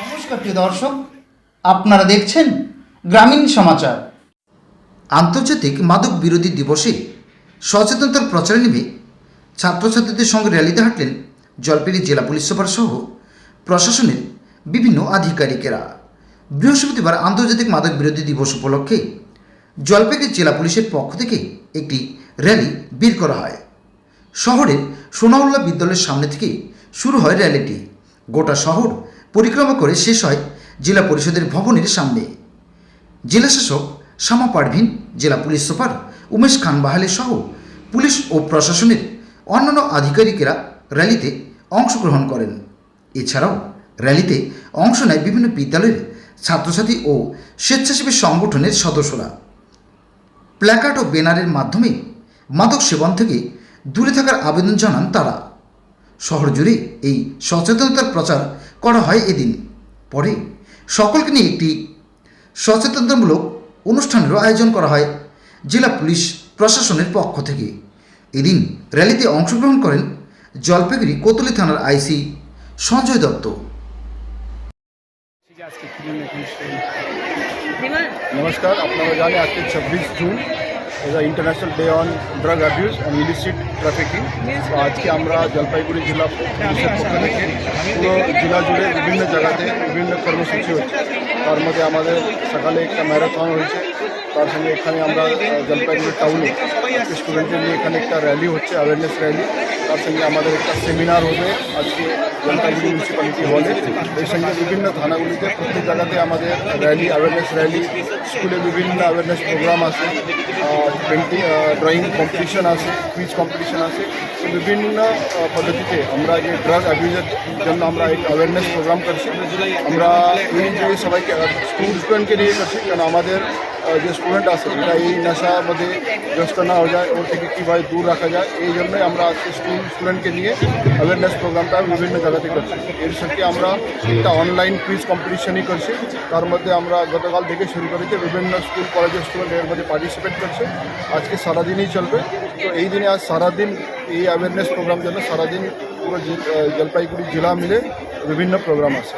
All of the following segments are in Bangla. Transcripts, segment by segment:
নমস্কার প্রিয় দর্শক, আপনারা দেখছেন গ্রামীণ সমাচার। আন্তর্জাতিক মাদক বিরোধী দিবসে সচেতনতার প্রচারে নেমে ছাত্রছাত্রীদের সঙ্গে র্যালিতে হাঁটলেন জলপাইগুড়ি জেলা পুলিশ সুপার সহ প্রশাসনের বিভিন্ন আধিকারিকেরা। বৃহস্পতিবার আন্তর্জাতিক মাদক বিরোধী দিবস উপলক্ষে জলপাইগুড়ি জেলা পুলিশের পক্ষ থেকে একটি র্যালি বের করা হয়। শহরের সোনাউল্লাহ বিদ্যালয়ের সামনে থেকে শুরু হয় র্যালিটি। গোটা শহর পরিক্রমা করে শেষ হয় জেলা পরিষদের ভবনের সামনে। জেলা শাসক শামা পারভিন, জেলা পুলিশ সুপার উমেশ খান বাহালে সহ পুলিশ ও প্রশাসনের অন্যান্য আধিকারিকেরা র্যালিতে অংশগ্রহণ করেন। এছাড়াও র্যালিতে অংশ নেয় বিভিন্ন বিদ্যালয়ের ছাত্রছাত্রী ও স্বেচ্ছাসেবী সংগঠনের সদস্যরা। প্ল্যাকার্ড ও ব্যানারের মাধ্যমে মাদক সেবন থেকে দূরে থাকার আবেদন জানান তারা। শহর জুড়ে এই সচেতনতার প্রচার করা হয় এদিন। পরে সকলকে নিয়ে একটি সচেতনতামূলক অনুষ্ঠানেরও আয়োজন করা হয় জেলা পুলিশ প্রশাসনের পক্ষ থেকে। এদিন র্যালিতে অংশগ্রহণ করেন জলপাইগুড়ি কোতলি থানার আইসি সঞ্জয় দত্ত। নমস্কার আপনারা জানেন আজকে ছাব্বিশ জুন। এটা international day on drug abuse and illicit trafficking তো আজকে আমরা জলপাইগুড়ি জেলা পুলিশের পক্ষ থেকে পুরো জেলা জুড়ে বিভিন্ন জায়গাতে বিভিন্ন কর্মসূচি হচ্ছে তার মধ্যে আমাদের সকালে একটা ম্যারাথন হয়েছে। তার সঙ্গে এখানে আমরা জলপাইগুড়ি টাউনে স্টুডেন্টদের নিয়ে এখানে একটা র্যালি হচ্ছে অ্যাওয়ারনেস র্যালি তার সঙ্গে আমাদের একটা সেমিনার হবে আজকে জলপাইগুড়ি মিউনিসিপ্যালিটি হলে এর সঙ্গে বিভিন্ন থানাগুলিতে প্রত্যেক জায়গাতে আমাদের র্যালি অ্যাওয়ারনেস র্যালি স্কুলে বিভিন্ন অ্যাওয়ারনেস প্রোগ্রাম আছে পেন্টিং ড্রয়িং কম্পিটিশন আছে কুইজ কম্পিটিশন আছে। বিভিন্ন পদ্ধতিতে আমরা যে ড্রাগ অ্যাবিউজের জন্য আমরা এক অ্যাওয়ারনেস প্রোগ্রাম করছি। আমরা, এই সবাইকে স্টুডেন্টকে নিয়ে করছি কারণ আমাদের আহ, যে স্টুডেন্ট আছে এটা এই নেশার মধ্যে গ্রস্ত না হয়ে যায় ওর থেকে কীভাবে দূর রাখা যায় এই জন্যই আমরা আজকে স্কুল স্টুডেন্টকে নিয়ে অ্যাওয়ারনেস প্রোগ্রামটা বিভিন্ন জায়গাতে করছি এর সঙ্গে আমরা একটা অনলাইন কুইজ কম্পিটিশনই করছি তার মধ্যে আমরা গতকাল থেকে শুরু করেছি বিভিন্ন স্কুল কলেজের স্টুডেন্ট এর মধ্যে পার্টিসিপেট করছে আজকে সারাদিনই চলবে তো এই দিনে আজ সারাদিন এই অ্যাওয়ারনেস প্রোগ্রাম জন্য সারাদিন পুরো জি- আহ, জলপাইগুড়ি জেলা মিলে বিভিন্ন প্রোগ্রাম আছে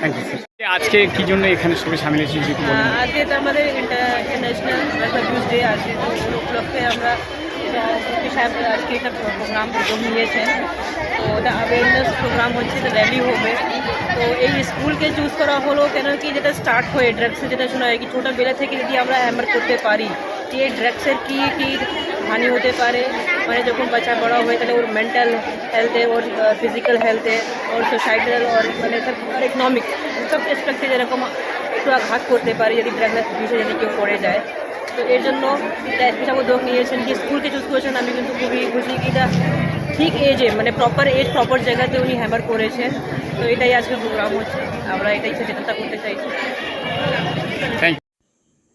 থ্যাংক ইউ স্যার আজকে কি জন্য এখানে সবাই সামিল হয়েছি আজকে তো আমাদের ইন্টারন্যাশনাল ডে আছে, তো উপলক্ষে আমরা সাহেব আজকে একটা প্রোগ্রাম নিয়েছেন। তো ওটা অ্যাওয়ারনেস প্রোগ্রাম হচ্ছে তো র্যালি হবে। তো এই স্কুলকে চুজ করা হলো কেন কি, যেটা স্টার্ট হয়ে ড্রাগসে যেটা শোনা হয় কি ছোটোবেলা থেকে যদি আমরা হ্যামার করতে পারি যে ড্রাগসের কী কী হানি হতে পারে মানে যখন বাচ্চা বড় হয়ে তাহলে ওর মেন্টাল হেলথে ওর ফিজিক্যাল হেলথে ওর সোসাইটাল ওর মানে আর ইকনমিক সব এসপেক্টে যেরকম একটু আঘাত করতে পারে যদি ড্রাগের বিষয়ে যদি কেউ পড়ে যায় তো এর জন্য এসপি সাহেব উদ্যোগ নিয়েছেন কি স্কুলকে চুজ করেছেন আমি কিন্তু খুবই খুশি কি ঠিক এজে মানে প্রপার এজ প্রপার জায়গাতে উনি হ্যামার করেছেন তো এটাই আজকে প্রোগ্রাম হচ্ছে আমরা এটাই সচেতনতা করতে চাইছি থ্যাংক